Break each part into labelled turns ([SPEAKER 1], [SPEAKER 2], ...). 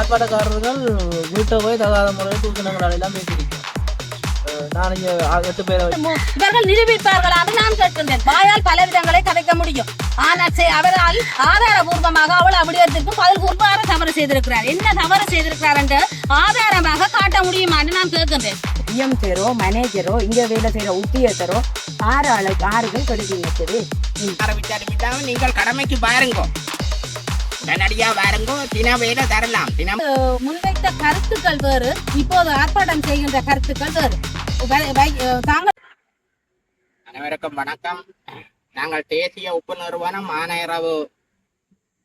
[SPEAKER 1] ஆர்ப்பாட்டக்காரர்கள் வீட்டை போய் தகாத முறையில் தூக்கினங்களால் எல்லாம் பேசியிருக்கேன் நான் இங்கே எட்டு பேரை
[SPEAKER 2] இவர்கள் நிரூபிப்பார்களாக நான் கேட்கின்றேன். வாயால் பல விதங்களை கதைக்க முடியும். ஆனால் செ- அவரால் ஆதாரபூர்வமாக அவள் விடயத்திற்கு பதில் கூறுவார தவறு செய்திருக்கிறார். என்ன தவறு செய்திருக்கிறார் என்று ஆதாரமாக காட்ட முடியுமான்னு நான் கேட்கின்றேன்.
[SPEAKER 3] பிஎம்சரோ மேனேஜரோ இங்க வேலை செய்யற உத்தியோகத்தரோ ஆறு ஆளு ஆறுகள்
[SPEAKER 4] ஆரம்பிச்சாலும் விட்டாலும் நீங்கள் கடமைக்கு பாருங்கோ. உடனடியா பாருங்கோ தின வேலை தரலாம். தினம்
[SPEAKER 2] முன்வைத்த கருத்துக்கள் வேறு இப்போது ஆர்ப்பாட்டம் செய்கின்ற கருத்துக்கள் வேறு. தாங்கள்
[SPEAKER 4] அனைவருக்கும் வணக்கம். நாங்கள் தேசிய உப்பு நிறுவனம் ஆனையரவு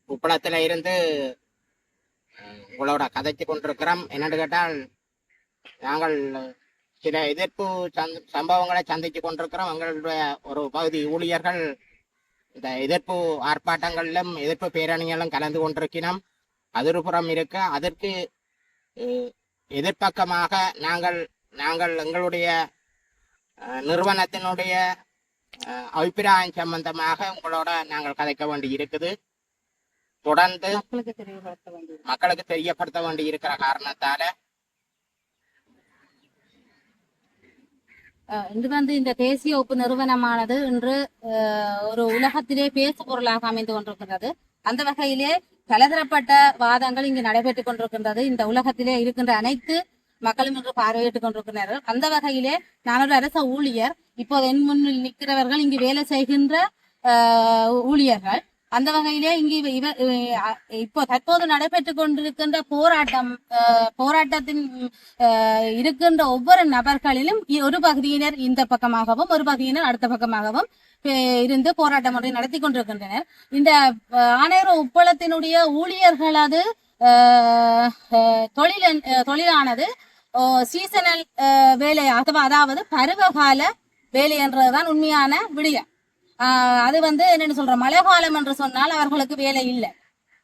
[SPEAKER 4] உப்பளத்தில் இருந்து உங்களோட கதைச்சு கொண்டிருக்கிறோம். என்னன்னு கேட்டால் நாங்கள் சில எதிர்ப்பு சம்பவங்களை சந்திச்சு கொண்டிருக்கிறோம். எங்களுடைய ஒரு பகுதி ஊழியர்கள் இந்த எதிர்ப்பு ஆர்ப்பாட்டங்களிலும் எதிர்ப்பு பேரணிகளிலும் கலந்து கொண்டிருக்கிறோம் அது ஒரு புறம் இருக்க அதற்கு எதிர்ப்பக்கமாக நாங்கள் நாங்கள் எங்களுடைய நிறுவனத்தினுடைய அபிப்பிராயம் சம்பந்தமாக உங்களோட நாங்கள் கதைக்க வேண்டி இருக்குது தொடர்ந்து
[SPEAKER 3] மக்களுக்கு தெரியப்படுத்த
[SPEAKER 4] வேண்டி இருக்கிற காரணத்தால
[SPEAKER 2] அஹ் இது வந்து இந்த தேசிய உப்பு நிறுவனமானது இன்று ஒரு உலகத்திலே பேசு பொருளாக அமைந்து கொண்டிருக்கின்றது. அந்த வகையிலே பலதரப்பட்ட வாதங்கள் இங்கு நடைபெற்றுக் கொண்டிருக்கின்றது. இந்த உலகத்திலே இருக்கின்ற அனைத்து மக்களும் இன்று பார்வையிட்டுக் கொண்டிருக்கிறார்கள். அந்த வகையிலே நான் ஒரு அரச ஊழியர். இப்போது என் முன்னில் நிற்கிறவர்கள் இங்கு வேலை செய்கின்ற ஊழியர்கள். அந்த வகையிலே இங்கு இவ- இப்போ தற்போது நடைபெற்று கொண்டிருக்கின்ற போராட்டம் போராட்டத்தின் இருக்கின்ற ஒவ்வொரு நபர்களிலும் இ- ஒரு பகுதியினர் இந்த பக்கமாகவும் ஒரு பகுதியினர் அடுத்த பக்கமாகவும் இருந்து போராட்டம் ஒன்றை நடத்தி கொண்டிருக்கின்றனர். இந்த ஆணையர் உப்பளத்தினுடைய ஊழியர்களது அஹ், தொழில் தொழிலானது சீசனல் வேலை அதாவது பருவகால வேலை என்றதுதான் உண்மையான விடயம். அது வந்து என்னென்னு சொல்ற மழைக்காலம் என்று சொன்னால் அவர்களுக்கு வேலை இல்லை.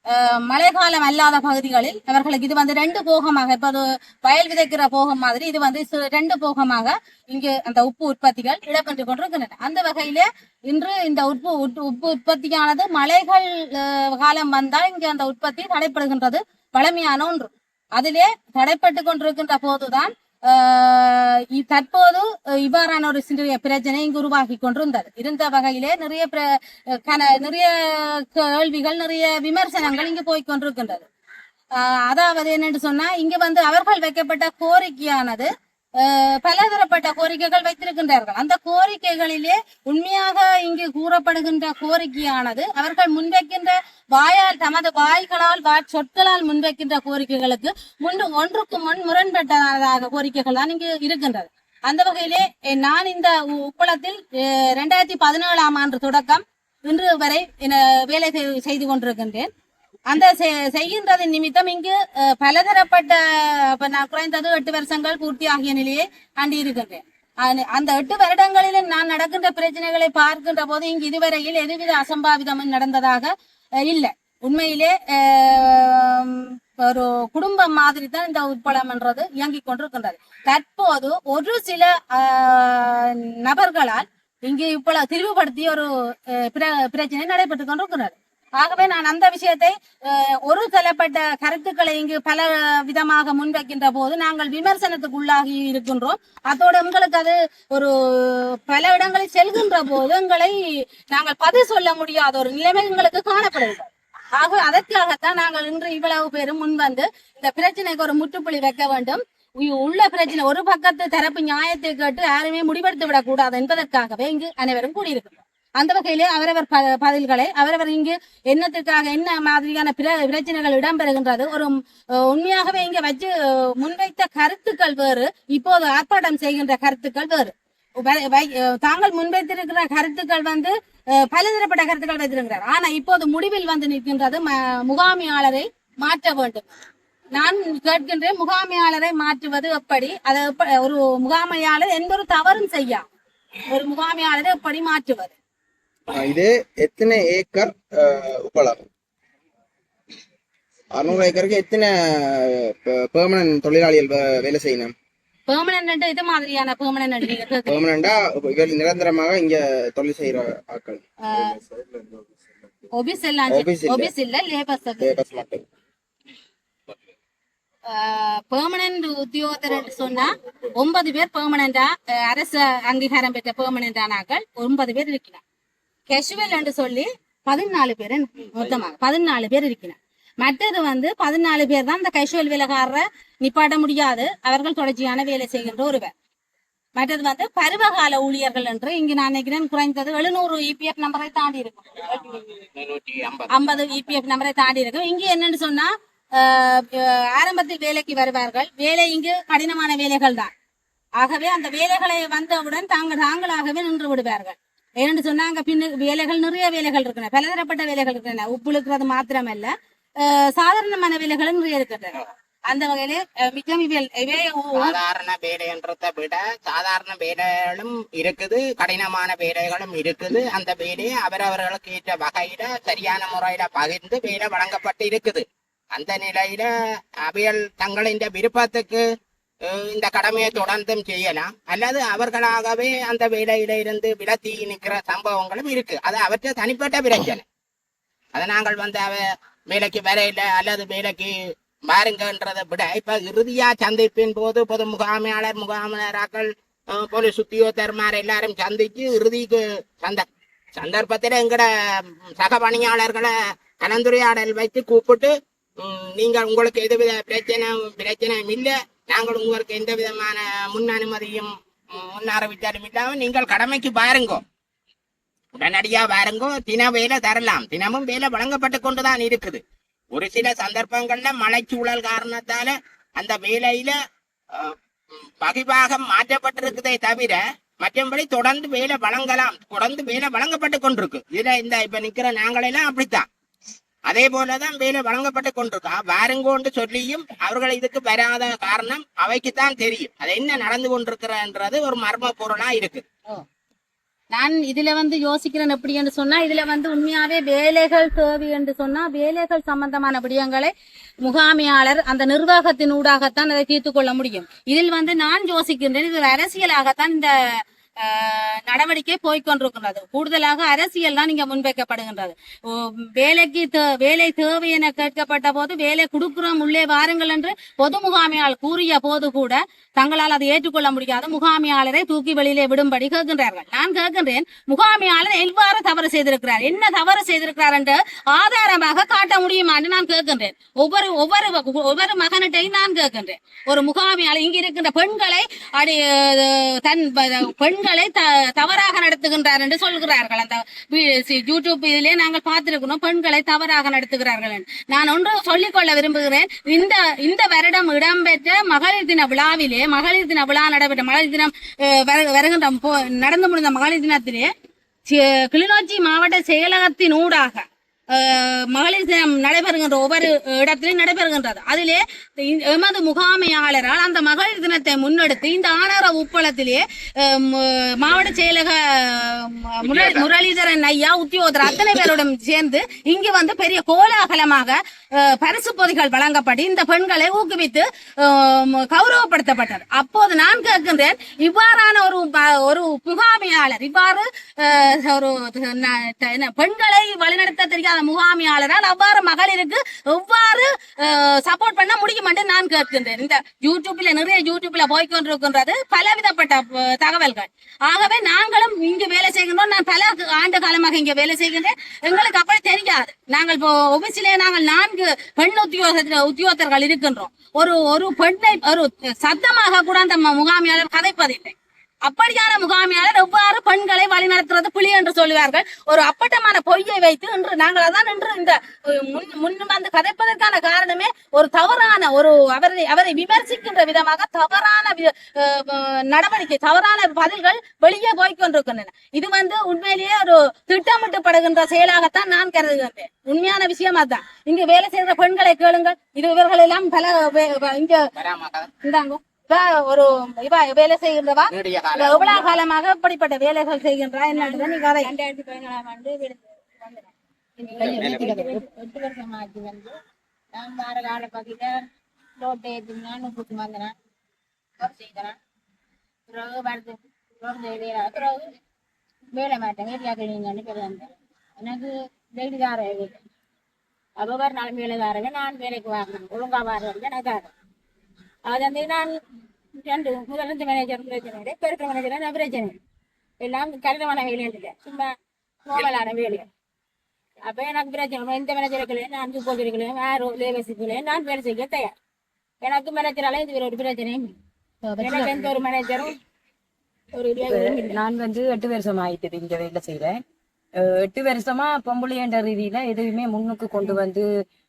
[SPEAKER 2] ஆஹ் மழைக்காலம் அல்லாத பகுதிகளில் அவர்களுக்கு இது வந்து ரெண்டு போகமாக இப்ப அது வயல் விதைக்கிற போகம் மாதிரி இது வந்து ரெண்டு போகமாக இங்கு அந்த உப்பு உற்பத்திகள் இடம்பெற்று கொண்டிருக்கின்றன. அந்த வகையில இன்று இந்த உப்பு உட்- உப்பு உற்பத்தியானது மழைகள் ஆஹ் காலம் வந்தால் இங்கு அந்த உற்பத்தி தடைப்படுகின்றது பழமையான ஒன்று. அதிலே தடைப்பட்டு கொண்டிருக்கின்ற போதுதான் தற்போது இவ்வாறான ஒரு சிறிய பிரச்சனை இங்கு உருவாகி கொண்டிருந்தது. இருந்த வகையிலே நிறைய பிர- கன நிறைய கேள்விகள் நிறைய விமர்சனங்கள் இங்கு போய் கொண்டிருக்கின்றது. ஆஹ் அதாவது என்னென்று சொன்னா இங்க வந்து அவர்கள் வைக்கப்பட்ட கோரிக்கையானது பலதரப்பட்ட கோரிக்கைகள் வைத்திருக்கின்றார்கள். அந்த கோரிக்கைகளிலே உண்மையாக இங்கு கூறப்படுகின்ற கோரிக்கையானது அவர்கள் முன்வைக்கின்ற வாயால் தமது வாய்களால் வா சொற்களால் முன்வைக்கின்ற கோரிக்கைகளுக்கு முன் ஒன்றுக்கு முன் முரண்பட்டதாக கோரிக்கைகள் தான் இங்கு இருக்கின்றது. அந்த வகையிலே நான் இந்த உ- உப்பளத்தில் eh, ரெண்டாயிரத்தி பதினேழாம் ஆண்டு தொடக்கம் இன்று வரை என வேலை செய்- செய்து கொண்டிருக்கின்றேன். அந்த செ- நிமித்தம் இங்கு பலதரப்பட்ட இப்ப நான் குறைந்தது எட்டு வருஷங்கள் பூர்த்தியாகிய நிலையை கண்டிருக்கின்றேன். அந்த- அந்த எட்டு வருடங்களிலும் நான் நடக்கின்ற பிரச்சனைகளை பார்க்கின்ற போது இங்கு இதுவரையில் எதுவித அசம்பாவிதமும் நடந்ததாக இல்லை. உண்மையிலே அஹ், ஒரு குடும்பம் மாதிரி தான் இந்த உட்பலம் என்றது இயங்கிக் கொண்டிருக்கின்றது. தற்போது ஒரு சில நபர்களால் இங்கு இப்பள தெளிவுபடுத்தி ஒரு அஹ், பிர- பிரச்சனை நடைபெற்று கொண்டிருக்கிறது ஆகவே நான் அந்த விஷயத்தை ஒரு தரப்பட்ட கருத்துக்களை இங்கு பல விதமாக முன்வைக்கின்ற போது நாங்கள் விமர்சனத்துக்கு உள்ளாகி இருக்கின்றோம். அதோடு எங்களுக்கு அது ஒரு பல இடங்களில் செல்கின்ற போது எங்களை நாங்கள் பதில் சொல்ல முடியாத ஒரு நிலைமை எங்களுக்கு காணப்படுகிறது. ஆக அதற்காகத்தான் நாங்கள் இன்று இவ்வளவு பேரும் முன் வந்து இந்த பிரச்சனைக்கு ஒரு முற்றுப்புள்ளி வைக்க வேண்டும். உள்ள பிரச்சனை ஒரு பக்கத்து தரப்பு நியாயத்தை கேட்டு யாருமே முடிவெடுத்து விடக்கூடாது என்பதற்காகவே இங்கு அனைவரும் கூடியிருக்கிறோம். அந்த வகையிலே அவரவர் ப- பதில்களை அவரவர் இங்கு என்னத்திற்காக என்ன மாதிரியான பிர பிரச்சனைகள் இடம்பெறுகின்றது ஒரு உண்மையாகவே இங்க வச்சு முன்வைத்த கருத்துக்கள் வேறு இப்போது ஆர்ப்பாட்டம் செய்கின்ற கருத்துக்கள் வேறு. வை- வை- தாங்கள் முன்வைத்திருக்கிற கருத்துக்கள் வந்து பலதரப்பட்ட கருத்துக்கள் வைத்திருக்கிறார். ஆனா இப்போது முடிவில் வந்து நிற்கின்றது ம- முகாமியாளரை மாற்ற வேண்டும். நான் கேட்கின்றேன் முகாமையாளரை மாற்றுவது எப்படி? அதை ஒரு முகாமையாளர் எந்த ஒரு தவறும் செய்யா ஒரு முகாமையாளரை எப்படி மாற்றுவது?
[SPEAKER 5] இது எத்தனை ஏக்கர் உப்பளம்? அறுநூறு ஏக்கருக்கு எத்தனை பெர்மனன்ட் தொழிலாளிகள் வேலை செய்யணும்?
[SPEAKER 2] பெர்மனன்ட் இது மாதிரியான பெர்மனன்ட்.
[SPEAKER 5] பெர்மனண்டா இவர் நிரந்தரமாக இங்க தொழில் செய்யற ஆட்கள்.
[SPEAKER 2] ஒபிஸ் எல்லாம்
[SPEAKER 5] ஒபிஸ் இல்ல.
[SPEAKER 2] லேபர்ஸ்
[SPEAKER 5] லேபர்ஸ் மட்டும்.
[SPEAKER 2] பெர்மனன்ட் உத்தியோகத்தர் சொன்னா ஒன்பது பேர் பெர்மனண்டா அரசு அங்கீகாரம் பெற்ற பெர்மனன்ட் ஆனாக்கள் ஒன்பது பேர் இருக்கிறார். கெஷுவல் என்று சொல்லி பதினாலு பேர் மொத்தமாக பதினாலு பேர் இருக்கிறார். மற்றது வந்து பதினாலு பேர் தான் இந்த கெஷுவல் வேலைக்காரரை நிப்பாட்ட முடியாது. அவர்கள் தொடர்ச்சியான வேலை செய்கின்ற ஒருவர். மற்றது வந்து பருவகால ஊழியர்கள் என்று இங்கு நான் நினைக்கிறேன் குறைந்தது எழுநூறு இபிஎஃப் நம்பரை தாண்டி இருக்கும்.
[SPEAKER 4] ஐம்பது
[SPEAKER 2] இபிஎஃப் நம்பரை தாண்டி இருக்கும். இங்கு என்னன்னு சொன்னா ஆஹ், ஆரம்பத்தில் வேலைக்கு வருவார்கள். வேலை இங்கு கடினமான வேலைகள் தான் ஆகவே அந்த வேலைகளை வந்தவுடன் தாங்கள் தாங்களாகவே நின்று விடுவார்கள். ஏன்னு சொன்னா அங்க பின்னு வேலைகள் நிறைய வேலைகள் இருக்கின்றன பலதரப்பட்ட வேலைகள் இருக்கின்றன உப்பு இருக்கிறது மாத்திரமல்ல. ஆஹ், சாதாரணமான வேலைகளும் நிறைய இருக்கின்றன அந்த வகையில ஆஹ், மிகவும்
[SPEAKER 4] சாதாரண வேலைன்றதை விட சாதாரண வேலைகளும் இருக்குது. கடினமான வேலைகளும் இருக்குது. அந்த வேலையை அவரவர்களுக்கு ஏற்ற வகையில சரியான முறையில பகிர்ந்து வேலை வழங்கப்பட்டு இருக்குது. அந்த நிலையில அவையல் தங்களின் விருப்பத்துக்கு இந்த கடமையை தொடர்ந்தும் செய்யலாம். அல்லது அவர்களாகவே அந்த வேலையில இருந்து விலத்தி நிற்கிற சம்பவங்களும் இருக்கு. அது அவற்றை தனிப்பட்ட பிரச்சனை. அதை நாங்கள் வந்து அவ வேலைக்கு வரையில அல்லது வேலைக்கு பாருங்கன்றதை விட இப்ப இறுதியா சந்திப்பின் போது பொது முகாமையாளர் முகாமையாளராக்கள் அஹ், போலீஸ் உத்தியோகத்தர்மார் எல்லாரும் சந்திச்சு இறுதிக்கு சந்த சந்தர்ப்பத்துல எங்கட சக பணியாளர்களை கலந்துரையாடல் வைத்து கூப்பிட்டு நீங்கள் உங்களுக்கு எதுவித பிரச்சனை பிரச்சனையும் இல்லை. நாங்கள் உங்களுக்கு எந்த விதமான முன் அனுமதியும் முன்னார முன் அறிவித்தாலும் நீங்கள் கடமைக்கு பாருங்கோ உடனடியா பாருங்கோ தின வேலை தரலாம். தினமும் வேலை வழங்கப்பட்டு கொண்டுதான் இருக்குது. ஒரு சில சந்தர்ப்பங்கள்ல மழைச்சூழல் காரணத்தால அந்த வேலையில அஹ், ம், மாற்றப்பட்டிருக்குதே தவிர மற்றபடி தொடர்ந்து வேலை வழங்கலாம். தொடர்ந்து வேலை வழங்கப்பட்டு கொண்டிருக்கு. இதுல இந்த இப்ப நிக்கிற நாங்களெல்லாம் அப்படித்தான். அதே போலதான் வேலை வழங்கப்பட்டு கொண்டிருக்கா. வாருங்கோன்னு சொல்லியும் அவர்கள் இதுக்கு வராத காரணம் அவைக்குத்தான் தெரியும். அது என்ன நடந்து கொண்டிருக்கிறன்றது ஒரு மர்ம பொருளா இருக்கு
[SPEAKER 2] நான் இதுல வந்து யோசிக்கிறேன் எப்படி என்று சொன்னா இதுல வந்து உண்மையாவே வேலைகள் தேவை என்று சொன்னா வேலைகள் சம்பந்தமான விடயங்களை முகாமையாளர் அந்த நிர்வாகத்தின் ஊடாகத்தான் அதை தீர்த்து கொள்ள முடியும். இதில் வந்து நான் யோசிக்கின்றேன் இது அரசியலாகத்தான் இந்த நடவடிக்கை போய்கொண்டிருக்கின்றது கூடுதலாக அரசியல் தான் இங்க முன்வைக்கப்படுகின்றது. வேலைக்கு வேலை தேவை என கேட்கப்பட்ட போது வேலை கொடுக்கிறோம் உள்ளே வாருங்கள் என்று பொது முகாமையால் கூறிய போது கூட தங்களால் அதை ஏற்றுக்கொள்ள முடியாத. முகாமையாளரை தூக்கி வெளியிலே விடும்படி கேட்கின்றார்கள். நான் கேட்கின்றேன் முகாமையாளர் எவ்வாறு தவறு செய்திருக்கிறார்? என்ன தவறு செய்திருக்கிறார் என்று ஆதாரமாக காட்ட முடியுமா என்று நான் கேட்கின்றேன். ஒவ்வொரு ஒவ்வொரு ஒவ்வொரு மகனிட்டையும் நான் கேட்கின்றேன். ஒரு முகாமியாளர் இங்க இருக்கின்ற பெண்களை அடி தன் பெண் பெண்களை த- தவறாக நடத்துகின்றார் என்று சொல்கிறார்கள் அந்த சி- யூடியூப் இதிலே நாங்கள் பார்த்திருக்கிறோம் பெண்களை தவறாக நடத்துகிறார்கள் என்று. நான் ஒன்று சொல்லிக்கொள்ள விரும்புகிறேன் இந்த இந்த வருடம் இடம்பெற்ற மகளிர் தின விழாவிலே மகளிர் தின விழா நடைபெற்ற மகளிர் தினம் வருகின்ற நடந்து முடிந்த மகளிர் தினத்திலே கிளிநொச்சி மாவட்ட செயலகத்தின் ஊடாக மகளிர் தினம் நடைபெறுகின்ற ஒவ்வொரு இடத்திலும் நடைபெறுகின்றது. அதிலே எமது முகாமையாளரால் அந்த மகளிர் தினத்தை முன்னெடுத்து இந்த ஆனார உப்பளத்திலே அஹ், ம- மாவட்ட செயலக முரளிதரன் ஐயா உத்தியோகத்தர் அத்தனை பேருடன் சேர்ந்து இங்கு வந்து பெரிய கோலாகலமாக பரிசு பொதிகள் வழங்கப்பட்டு இந்த பெண்களை ஊக்குவித்து கௌரவப்படுத்தப்பட்டது. அப்போது நான் கேட்கின்றேன் இவ்வாறான ஒரு ஒரு முகாமையாளர் இவ்வாறு ஒரு பெண்களை வழிநடத்த தெரியாத முகாமியாளரால் அவ்வாறு மகளிருக்கு எவ்வாறு சப்போர்ட் பண்ண முடியும் என்று நான் கேட்கின்றேன். இந்த யூடியூப்ல நிறைய யூடியூப்ல போய்கொண்டிருக்கின்றது பலவிதப்பட்ட தகவல்கள். ஆகவே நாங்களும் இங்கு வேலை செய்கின்றோம். நான் பல ஆண்டு காலமாக இங்க வேலை செய்கின்றேன். எங்களுக்கு அப்படி தெரியாது. நாங்கள் இப்போ ஒபிசிலே நாங்கள் நான்கு பெண் உத்தியோக உத்தியோகத்தர்கள் இருக்கின்றோம். ஒரு ஒரு பெண்ணை ஒரு சத்தமாக கூட அந்த முகாமியாளர் கதைப்பதில்லை. அப்படியான முகாமியாளர் எவ்வாறு பெண்களை வழிநடத்துறது புலி என்று சொல்லுவார்கள். ஒரு அப்பட்டமான பொய்யை வைத்து இன்று நாங்கள் அதான் இன்று இந்த முன் முன் வந்து கதைப்பதற்கான காரணமே ஒரு தவறான ஒரு அவரை அவரை விமர்சிக்கின்ற விதமாக தவறான நடவடிக்கை தவறான பதில்கள் வெளியே போய்கொண்டிருக்கின்றன இது வந்து உண்மையிலேயே ஒரு திட்டமிட்டப்படுகின்ற செயலாகத்தான் நான் கருதுகின்றேன். உண்மையான விஷயம் அதுதான். இங்கு வேலை செய்கிற பெண்களை கேளுங்கள். இது இவர்கள் எல்லாம் பல இங்கே
[SPEAKER 4] இங்க
[SPEAKER 2] இந்தாங்க. ஒரு இவ வேலை செய்கின்றவா? எவ்வளவு காலமாக இப்படிப்பட்ட வேலைகள் செய்கின்றா? என்ன நீங்க அதை
[SPEAKER 6] ரெண்டாயிரத்தி பதினாலாம் ஆண்டு எட்டு வருஷம் ஆச்சு வந்து. நான் வார கால பகுதியில் ரோட்டை ஏற்றினான் கூட்டு வந்தேன். செய்கிறேன் பிறகு வருது ரோடு செய்கிறேன் பிறகு வேலை மாட்டேங்க ஏரியா கிளீங்கன்னு பேர் வந்தேன். எனக்கு டெய்லி தார அப்போ ஒரு நாள் வேலை தாரங்க நான் வேலைக்கு வரணும். ஒழுங்கா வரேன் எனக்கு தாரேன் அது வந்து நான் ரெண்டு முதல் ரெண்டு மேனேஜர் பிரச்சனை இப்போ இருக்கிற மேனேஜர் நான் பிரச்சனை எல்லாம் கடினமான வேலை இல்லை சும்மா நோமலான வேலை அப்ப எனக்கு பிரச்சனை இந்த மேனேஜர் இருக்கலையே நான் சூப்பர் இருக்கலையே வேற லேபர்ஸ் இருக்கலையே நான் வேலை செய்ய தயார் எனக்கு மேனேஜரால இது ஒரு பிரச்சனையும். எனக்கு எந்த ஒரு மேனேஜரும்.
[SPEAKER 3] நான் வந்து எட்டு வருஷம் ஆயிட்டது இந்த வேலை செய்யறேன் எட்டு வருஷமா பொம்பளையன்ற ரீதியில எதுவுமே முன்னுக்கு கொண்டு வந்து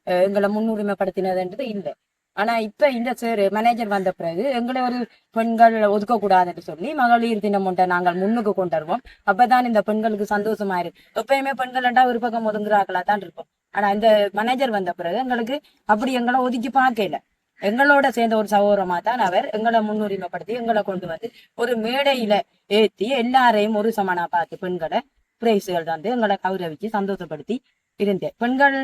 [SPEAKER 3] எங்களை முன்னுரிமைப்படுத்தினதுன்றது இல்லை ஆனா இப்ப இந்த சார் மேனேஜர் வந்த பிறகு எங்களை ஒரு பெண்கள் ஒதுக்க கூடாதுன்னு சொல்லி மகளிர் தினம் ஒன்றை நாங்கள் முன்னுக்கு கொண்டு வருவோம். அப்பதான் இந்த பெண்களுக்கு சந்தோஷமா இருக்கு எப்பயுமே என்றா ஒரு பக்கம் ஒதுங்குறாங்களா தான் இருப்போம் ஆனா இந்த மேனேஜர் வந்த பிறகு எங்களுக்கு அப்படி எங்களை ஒதுக்கி பார்க்கல. எங்களோட சேர்ந்த ஒரு சகோதரமா தான் அவர் எங்களை முன்னுரிமைப்படுத்தி எங்களை கொண்டு வந்து ஒரு மேடையில ஏத்தி எல்லாரையும் ஒரு சமனா பார்த்து பெண்களை பிரைஸுகள் தந்து எங்களை கௌரவிச்சு சந்தோஷப்படுத்தி இருந்தேன் பெண்கள்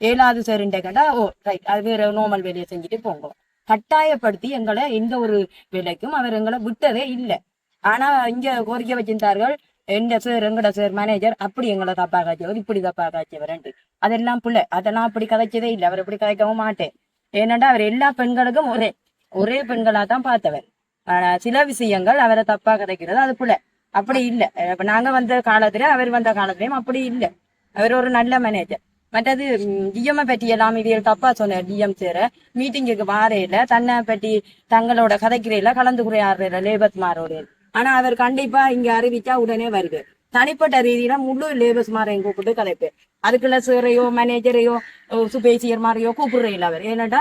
[SPEAKER 3] ஏழாவது சரிண்ட கேட்டா ஓ ரைட் அது வேற நார்மல் வேலையை செஞ்சுட்டு போங்க கட்டாயப்படுத்தி எங்களை எந்த ஒரு வேலைக்கும் அவர் எங்களை விட்டதே இல்லை ஆனா இங்க கோரிக்கை வச்சிருந்தார்கள் எந்த சார் எங்கட சார் மேனேஜர் அப்படி எங்களை தப்பா காய்ச்சவர் இப்படி தப்பா காய்ச்சவர் அதெல்லாம் பிள்ளை அதெல்லாம் அப்படி கதைச்சதே இல்லை அவர் அப்படி கதைக்கவும் மாட்டேன் ஏனென்றா அவர் எல்லா பெண்களுக்கும் ஒரே ஒரே பெண்களா தான் பார்த்தவர் ஆனா சில விஷயங்கள் அவரை தப்பா கதைக்கிறது அது புள்ள அப்படி இல்லை இப்ப நாங்க வந்த காலத்துல அவர் வந்த காலத்துலயும் அப்படி இல்ல அவர் ஒரு நல்ல மேனேஜர் மற்றது டிஎம்ஐ பற்றி எல்லாம் இது தப்பா சொன்னார் டிஎம் சேர மீட்டிங்குக்கு வாரையில தன்னை பற்றி தங்களோட கதைக்கிறையில கலந்து குறையாடுற லேபர்ஸ் மாரோட. ஆனா அவர் கண்டிப்பா இங்க அறிவிச்சா உடனே வருது. தனிப்பட்ட ரீதியில முழு லேபர்ஸ் மாரையும் கூப்பிட்டு கதைப்பேன் அதுக்குள்ள சேரையோ மேனேஜரையோ சுபேசியர் மாதிரியோ கூப்பிடுறேன் அவர். ஏன்னாட்டா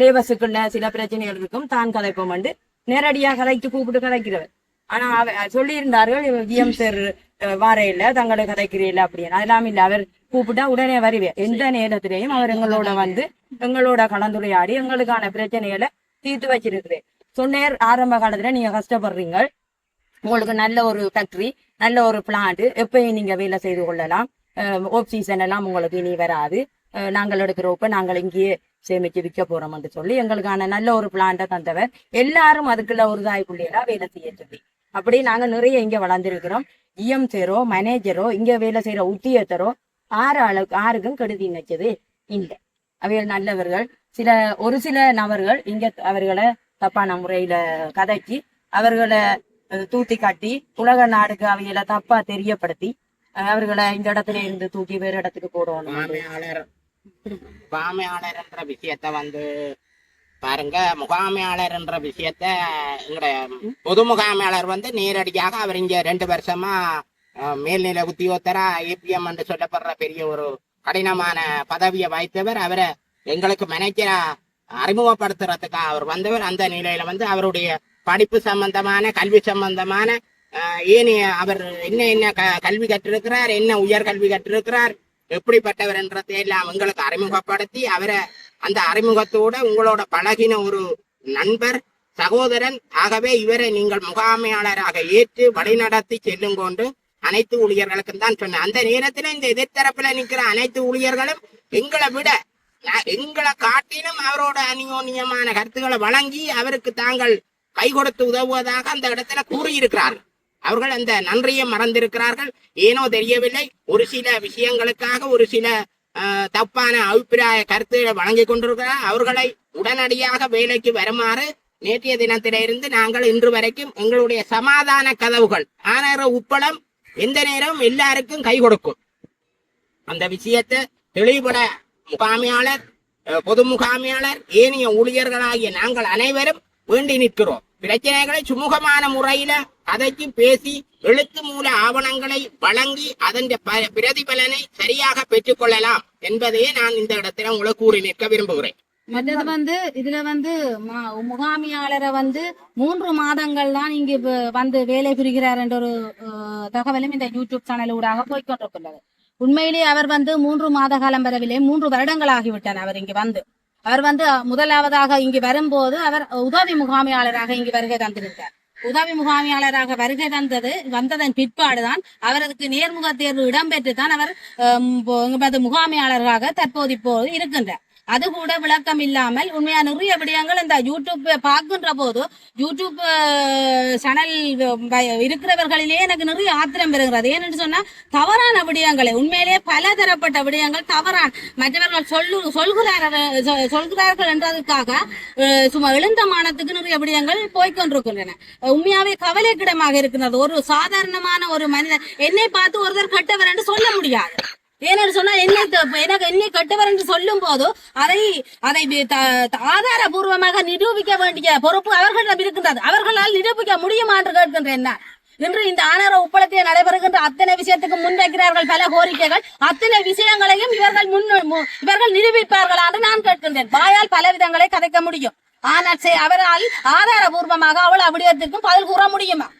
[SPEAKER 3] லேபர்ஸுக்குள்ள சில பிரச்சனைகள் இருக்கும். தான் கதைப்போம் வந்து நேரடியாக கதைக்கு கூப்பிட்டு கதைக்கிறவர். ஆனா அவ சொல்லியிருந்தார்கள் விஎம் சார் வாரையில தங்களை கதைக்கிறீர்கள் அப்படின்னு. அதெல்லாம் இல்ல அவர் கூப்பிட்டா உடனே வருவேன் எந்த நேரத்திலையும் அவர் எங்களோட வந்து எங்களோட கலந்துரையாடி எங்களுக்கான பிரச்சனைகளை தீர்த்து வச்சிருக்கிறேன் சொன்னேர் ஆரம்ப காலத்துல நீங்க கஷ்டப்படுறீங்க உங்களுக்கு நல்ல ஒரு ஃபேக்டரி நல்ல ஒரு பிளான்ட் எப்பயும் நீங்க வேலை செய்து கொள்ளலாம். ஓப் சீசன் எல்லாம் உங்களுக்கு இனி வராது. அஹ் நாங்கள் எடுக்கிறோப்ப நாங்கள் இங்கேயே சேமிச்சு விற்க போறோம் என்று சொல்லி எங்களுக்கான நல்ல ஒரு பிளான்ட்டை தந்தவர். எல்லாரும் அதுக்குள்ள ஒரு தாய் பிள்ளைகளா வேலை செய்ய சொல்லி அப்படி நாங்க நிறைய இங்க வளர்ந்துருக்கிறோம். இஎம் சேரோ மேனேஜரோ இங்க வேலை செய்யற உத்தியத்தரோ ஆறு அளவுக்கு ஆருக்கும் கெடுதி நினைச்சது இல்லை அவைகள் நல்லவர்கள். சில ஒரு சில நபர்கள் இங்க அவர்களை தப்பான முறையில கதைச்சி அவர்களை தூத்தி காட்டி உலக நாடுக்கு அவைகளை தப்பா தெரியப்படுத்தி அவர்களை இந்த இடத்துல இருந்து தூக்கி வேறு இடத்துக்கு போடணும்
[SPEAKER 4] பாமையாளர். முகாமையாளர் என்ற விஷயத்த வந்து பாருங்க முகாமையாளர் என்ற விஷயத்த எங்கட பொது முகாமையாளர் வந்து நேரடியாக அவர் இங்க ரெண்டு வருஷமா மேல்நிலை உத்தியோகத்தரா ஏபிஎம் என்று சொல்லப்படுற பெரிய ஒரு கடினமான பதவியை வைத்தவர் அவரை எங்களுக்கு மேனேஜரா அறிமுகப்படுத்துறதுக்காக அவர் வந்தவர். அந்த நிலையில வந்து அவருடைய படிப்பு சம்பந்தமான கல்வி சம்பந்தமான ஏனைய அவர் என்ன என்ன க- கல்வி கற்றிருக்கிறார் என்ன உயர் கல்வி கற்றிருக்கிறார் எப்படிப்பட்டவர் என்றதை எல்லாம் எங்களுக்கு அறிமுகப்படுத்தி அவரை அந்த அறிமுகத்தோட உங்களோட பழகின ஒரு நண்பர் சகோதரன் ஆகவே இவரை நீங்கள் முகாமையாளராக ஏற்று வழிநடத்தி செல்லும் கொண்டு அனைத்து ஊழியர்களுக்கும் தான் சொன்னேன். அந்த நேரத்துல இந்த எதிர்த்தரப்புல நிக்கிற அனைத்து ஊழியர்களும் எங்களை விட எங்களை காட்டிலும் அவரோட அநியோன்யமான கருத்துக்களை வழங்கி அவருக்கு தாங்கள் கை கொடுத்து உதவுவதாக அந்த இடத்துல கூறியிருக்கிறார்கள். அவர்கள் அந்த நன்றியை மறந்திருக்கிறார்கள். ஏனோ தெரியவில்லை. ஒரு சில விஷயங்களுக்காக ஒரு சில தப்பான அபிப்பிராய கருத்துக்களை வழங்கி கொண்டிருக்கிறார் அவர்களை உடனடியாக வேலைக்கு வருமாறு நேற்றைய தினத்திலிருந்து நாங்கள் இன்று வரைக்கும் எங்களுடைய சமாதான கதவுகள் ஆனார உப்பளம் எந்த நேரம் எல்லாருக்கும் கை கொடுக்கும். அந்த விஷயத்தை தெளிவுபட முகாமியாளர் பொது முகாமியாளர் ஏனைய ஊழியர்களாகிய நாங்கள் அனைவரும் வேண்டி நிற்கிறோம். பிரச்சனைகளை சுமூகமான முறையில கதைக்கு பேசி எழுத்து மூல ஆவணங்களை வழங்கி அதன் ப- பிரதிபலனை சரியாக பெற்றுக்கொள்ளலாம் என்பதையே நான் இந்த இடத்துல உங்களுக்கு கூறி நிற்க விரும்புகிறேன்.
[SPEAKER 2] மற்றது வந்து இதுல வந்து முகாமியாளரை வந்து மூன்று மாதங்கள் தான் இங்கு வந்து வேலை புரிகிறார் என்ற ஒரு அஹ், தகவலும் இந்த யூடியூப் சேனல் ஊடாக போய்கொண்டிருக்கின்றது உண்மையிலே அவர் வந்து மூன்று மாத காலம் வரவில்லை மூன்று வருடங்கள் ஆகிவிட்டன அவர் இங்கு வந்து. அவர் வந்து முதலாவதாக இங்கு வரும்போது அவர் உதவி முகாமியாளராக இங்கு வருகை தந்திருந்தார் உதவி முகாமியாளராக வருகை தந்தது வந்ததன் பிற்பாடுதான் அவருக்கு நேர்முக தேர்வு இடம்பெற்றுதான் அவர் முகாமியாளராக முகாமையாளராக தற்போது இப்போது இருக்கின்றார். அது கூட விளக்கம் இல்லாமல் உண்மையா நிறைய விடயங்கள் இந்த யூடியூப் பார்க்கின்ற போது யூடியூப் சேனல் இருக்கிறவர்களிலேயே எனக்கு நிறைய ஆத்திரம் பெறுகிறது ஏன்னு சொன்னா தவறான விடயங்களை உண்மையிலேயே பல தரப்பட்ட விடயங்கள் தவறான மற்றவர்கள் சொல்லு சொல்கிறார்கள் சொல்கிறார்கள் என்றதுக்காக சும்மா எழுந்த மானத்துக்கு நிறைய விடயங்கள் போய்கொண்டிருக்கின்றன உண்மையாவே கவலைக்கிடமாக இருக்கின்றது ஒரு சாதாரணமான ஒரு மனிதன் என்னை பார்த்து ஒருத்தர் கெட்டவர் என்று சொல்ல முடியாது. ஏன்னு சொன்னா என்னை என்னை கட்டுவர் என்று சொல்லும் போது அதை அதை த- ஆதாரபூர்வமாக நிரூபிக்க வேண்டிய பொறுப்பு அவர்களிடம் இருக்கின்றது. அவர்களால் நிரூபிக்க முடியுமா என்று கேட்கின்றேன் நான். இன்று இந்த ஆணவ உப்பளத்தில் நடைபெறுகின்ற அத்தனை விஷயத்துக்கு முன்வைக்கிறார்கள் பல கோரிக்கைகள். அத்தனை விஷயங்களையும் இவர்கள் முன் இவர்கள் நிரூபிப்பார்களா என்று நான் கேட்கின்றேன். வாயால் பல விதங்களை கதைக்க முடியும். ஆனால் அவரால் ஆதாரபூர்வமாக அவள் அவ்விடத்திற்கும் பதில் கூற முடியுமா?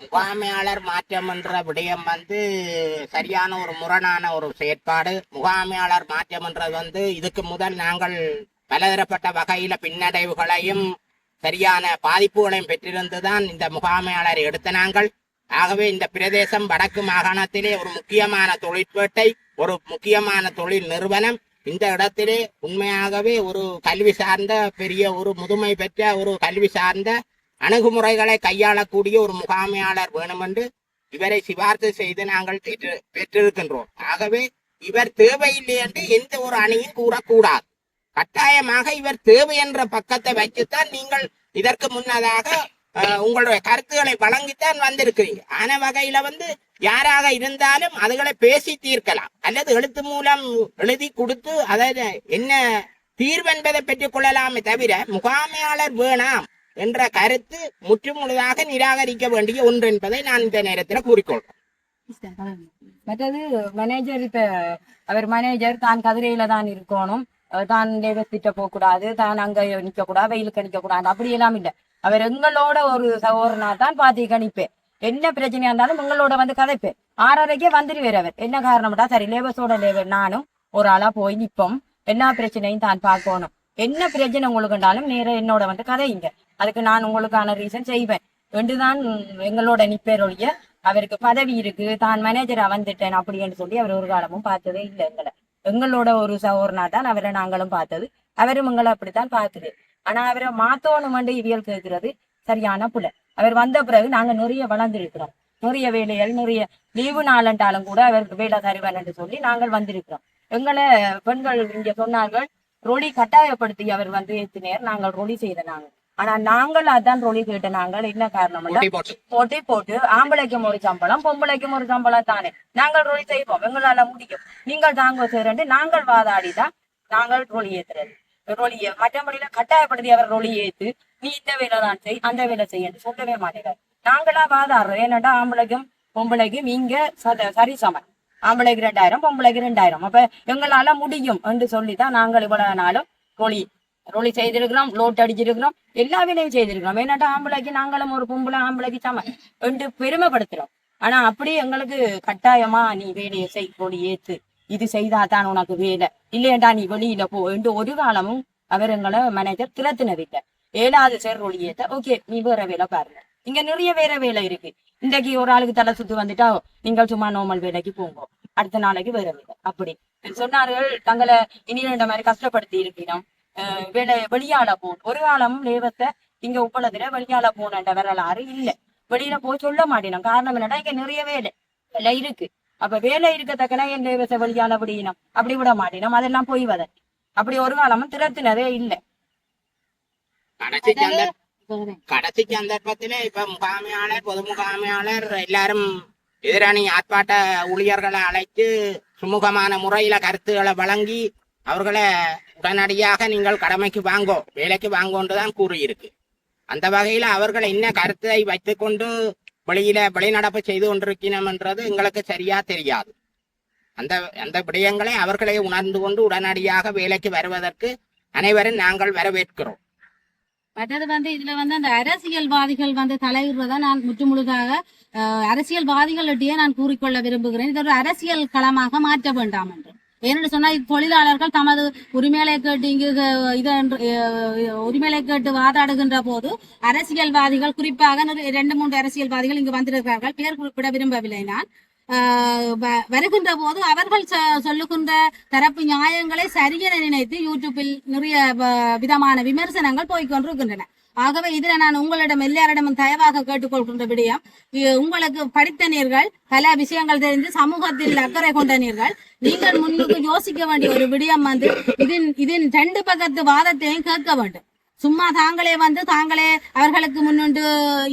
[SPEAKER 4] முகாமையாளர் மாற்றம் என்ற விடயம் வந்து சரியான ஒரு முரணான ஒரு செயற்பாடு. முகாமையாளர் மாற்றம் என்றது வந்து இதுக்கு முதல் நாங்கள் பலதரப்பட்ட வகையில பின்னடைவுகளையும் சரியான பாதிப்புகளையும் பெற்றிருந்துதான் இந்த முகாமையாளரை எடுத்த நாங்கள். ஆகவே இந்த பிரதேசம் வடக்கு மாகாணத்திலே ஒரு முக்கியமான தொழிற்பேட்டை ஒரு முக்கியமான தொழில் நிறுவனம். இந்த இடத்திலே உண்மையாகவே ஒரு கல்வி சார்ந்த பெரிய ஒரு முதுமை பெற்ற ஒரு கல்வி சார்ந்த அணுகுமுறைகளை கையாளக்கூடிய ஒரு முகாமையாளர் வேணுமென்று இவரை சிபார்த்து செய்து நாங்கள் பெற்று- பெற்றிருக்கின்றோம். ஆகவே இவர் தேவையில்லை என்று எந்த ஒரு அணியும் கூறக்கூடாது. கட்டாயமாக இவர் தேவை என்ற பக்கத்தை வைத்துத்தான் நீங்கள் இதற்கு முன்னதாக உங்களுடைய கருத்துக்களை வழங்கித்தான் வந்திருக்கிறீங்க. ஆன வகையில வந்து யாராக இருந்தாலும் அதுகளை பேசி தீர்க்கலாம். அல்லது எழுத்து மூலம் எழுதி கொடுத்து அதை என்ன தீர்வென்பதை பெற்றுக் கொள்ளலாமே தவிர முகாமையாளர் வேணாம். என்ற கருத்து முற்றுமுழுதாக நிராகரிக்க வேண்டிய ஒன்று என்பதை நான் இந்த நேரத்தில் கூறிக்கொள்கிறேன்.
[SPEAKER 3] மற்றது மேனேஜர் இப்ப அவர் மேனேஜர் தான் கதிரையில தான் இருக்கணும். தான் லேபர் திட்ட போக கூடாது தான் அங்க நிக்க கூடாது வெயிலுக்கு நிக்க கூடாது அப்படி எல்லாம் இல்ல. அவர் எங்களோட ஒரு சகோதரனா தான் பாத்தி கணிப்பேன் என்ன பிரச்சனையா இருந்தாலும் எங்களோட வந்து கதைப்பேன். ஆறரைக்கே வந்துடுவார் அவர். என்ன காரணம்டா? சரி லேபர்ஸோட லேபர் நானும் ஒரு ஆளா போய் நிப்போம். எல்லா பிரச்சனையும் தான் பார்க்கணும். என்ன பிரச்சனை உங்களுக்கு நேரம் என்னோட வந்து கதைங்க. அதுக்கு நான் உங்களுக்கான ரீசன் செய்வேன். ரெண்டுதான் எங்களோட நிப்பேரொழிய அவருக்கு பதவி இருக்கு. தான் மேனேஜரா வந்துட்டேன் அப்படின்னு சொல்லி அவர் ஒரு காலமும் பார்த்ததே இல்லை எங்களை. எங்களோட ஒரு சகோதரனா தான் அவரை நாங்களும் பார்த்தது. அவரும் எங்களை அப்படித்தான் பார்த்தது. ஆனா அவரை மாத்தோணுமெண்டு இவியல் கேட்கிறது சரியான புல. அவர் வந்த பிறகு நாங்க நிறைய வளர்ந்துருக்கிறோம். நிறைய வேலைகள் நிறைய லீவு நாளண்டாலும் கூட அவருக்கு வேலை தருவேன் என்று சொல்லி நாங்கள் வந்திருக்கிறோம். எங்களை பெண்கள் இங்க சொன்னார்கள் ரொலி கட்டாயப்படுத்தி அவர் வந்து ஏற்றினர் நாங்கள் ரொலி செய்த நாங்கள். ஆனா நாங்கள் அதான் ரொலி கேட்ட நாங்கள் என்ன காரணம்
[SPEAKER 4] போட்டி போட்டு.
[SPEAKER 3] ஆம்பளைக்கும் ஒரு சம்பளம் பொம்பளைக்கும் ஒரு சம்பளம் தானே. நாங்கள் ரொலி செய்வோம் எங்களால முடியும். நீங்கள் தாங்க சேரண்டு நாங்கள் வாதாடிதான் நாங்கள் ரொலி ஏத்துறது. ரொலிய மற்றபடியில கட்டாயப்படுத்தி அவர் ரொலி ஏத்து நீ இந்த வேலை தான் செய் அந்த வேலை செய்யன்னு சொல்லவே மாட்டேங்கிறார். நாங்களா வாதாடுறோம் ஏன்னாடா ஆம்பளைக்கும் பொம்பளைக்கும் இங்க சத சரிசமன் ஆம்பளைக்கு ரெண்டாயிரம் பொம்பளைக்கு ரெண்டாயிரம். அப்ப எங்களால முடியும் என்று சொல்லிதான் நாங்கள் இவ்வளவு நாளும் ரொலி ரொலி செய்திருக்கிறோம் லோட் அடிச்சிருக்கிறோம் எல்லா வேலையும் செய்திருக்கிறோம். ஏன்னாட்டா ஆம்பளைக்கு நாங்களும் ஒரு பொம்பளை ஆம்பளைக்கு சம என்று பெருமைப்படுத்துறோம். ஆனா அப்படி எங்களுக்கு கட்டாயமா நீ வேலையை செய் ரொலி ஏத்து. இது செய்தாதான் உனக்கு வேலை. இல்லையண்டா நீ வெளியில போ என்று ஒரு காலமும் அவர் எங்களை மேனேஜர் திறத்தினதில்லை. ஏழாவது சேர் ரொலி ஏத்த. ஓகே நீ வேற வேலை பாருங்க. இங்க நிறைய வேற வேலை இருக்கு. இன்றைக்கு ஒரு ஆளுக்கு தலை சுத்து வந்துட்டா நீங்கள் சும்மா நோமல் வேலைக்கு போங்க. அடுத்த நாளைக்கு வேற வேலை. அப்படி. சொன்னார்கள் தங்களை இனி இந்த மாதிரி கஷ்டப்படுத்தி இருக்கிறோம். வெளியால போகணும் ஒரு காலமும் லேபத்தை இங்க உப்பளத்துல வெளியால போனன்ற வரலாறு இல்ல. வெளியில போய் சொல்ல மாட்டேனோம். காரணம் என்னடா இங்க நிறைய வேலை. வேலை இருக்கு. அப்ப வேலை இருக்கத்தக்கன என் லேபத்தை வெளியால விடியணும் அப்படி விட மாட்டேனோம். அதெல்லாம் போய் வத அப்படி ஒரு காலமும் திறத்தினதே இல்லை.
[SPEAKER 4] கடைசி சந்தர்ப்பத்திலே இப்ப முகாமையாளர் பொது முகாமையாளர் எல்லாரும் எதிரணி ஆர்ப்பாட்ட ஊழியர்களை அழைத்து சுமூகமான முறையில கருத்துக்களை வழங்கி அவர்களை உடனடியாக நீங்கள் கடமைக்கு வாங்கோ வேலைக்கு வாங்கோன்று தான் கூறியிருக்கு. அந்த வகையில அவர்கள் என்ன கருத்தை வைத்துக்கொண்டு வெளியில வெளிநடப்பு செய்து கொண்டிருக்கிறோம் என்றது எங்களுக்கு சரியா தெரியாது. அந்த அந்த விடயங்களை அவர்களே உணர்ந்து கொண்டு உடனடியாக வேலைக்கு வருவதற்கு அனைவரும் நாங்கள் வரவேற்கிறோம்.
[SPEAKER 2] மற்றது வந்து இதுல வந்து அந்த அரசியல்வாதிகள் வந்து தலையிடுறதா நான் முற்றுமுழுதாக அஹ், அரசியல்வாதிகளிடையே நான் கூறிக்கொள்ள விரும்புகிறேன். இது ஒரு அரசியல் களமாக மாற்ற வேண்டாம் என்று. ஏன்னு சொன்னா தொழிலாளர்கள் தமது உரிமைகளை கேட்டு இங்கு இது உரிமைகளை கேட்டு வாதாடுகின்ற போது அரசியல்வாதிகள் குறிப்பாக ரெண்டு இரண்டு மூன்று அரசியல்வாதிகள் இங்கு வந்திருக்கிறார்கள். பேர் குறிப்பிட விரும்பவில்லை நான். வருகின்ற போது அவர்கள் சொல்லுகின்ற தரப்பு நியாயங்களை சரியென நினைத்து யூடியூப்பில் நிறைய விதமான விமர்சனங்கள் போய்கொண்டிருக்கின்றன ஆகவே இதுல நான் உங்களிடம் எல்லாரிடமும் தயவாக கேட்டுக்கொள்கின்ற விடயம் உங்களுக்கு படித்த நீர்கள் பல விஷயங்கள் தெரிந்து சமூகத்தில் அக்கறை கொண்ட நீர்கள் நீங்கள் முன்னுக்கு யோசிக்க வேண்டிய ஒரு விடயம் வந்து இதன் இதன் ரெண்டு பக்கத்து வாதத்தையும் கேட்க வேண்டும். சும்மா தாங்களே வந்து தாங்களே அவர்களுக்கு முன்னுண்டு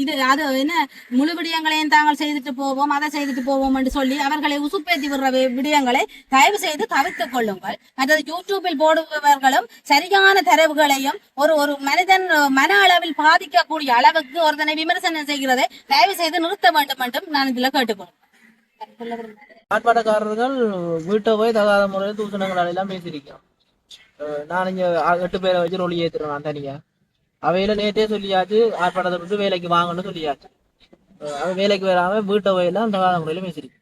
[SPEAKER 2] இது அது என்ன முழு விடயங்களையும் தாங்கள் செய்துட்டு போவோம் அதை செய்துட்டு போவோம் என்று சொல்லி அவர்களை உசுப்பேத்தி விடுற விடயங்களை தயவு செய்து தவிர்த்துக் கொள்ளுங்கள். மற்றது யூடியூபில் போடுபவர்களும் சரியான தரவுகளையும் ஒரு ஒரு மனிதன் மன அளவில் பாதிக்கக்கூடிய அளவுக்கு ஒருத்தனை விமர்சனம் செய்கிறதை தயவு செய்து நிறுத்த வேண்டும் என்றும் நான் இதுல கேட்டுக்கொள்கிறேன்.
[SPEAKER 1] ஆர்ப்பாட்டக்காரர்கள் வீட்டை போய் தகாத முறையில் தூசணங்கள் எல்லாம் பேசியிருக்கோம். நான் இங்க எட்டு பேரை வச்சு ரொலி ஏத்துறேன் நான் தனியா. அவையில நேற்றே சொல்லியாச்சு ஆர்ப்பாட்டத்தை விட்டு வேலைக்கு வாங்கணும்னு சொல்லியாச்சு. அவன் வேலைக்கு வராம வீட்டை போயெல்லாம் தகாத முறையில பேசியிருக்கேன்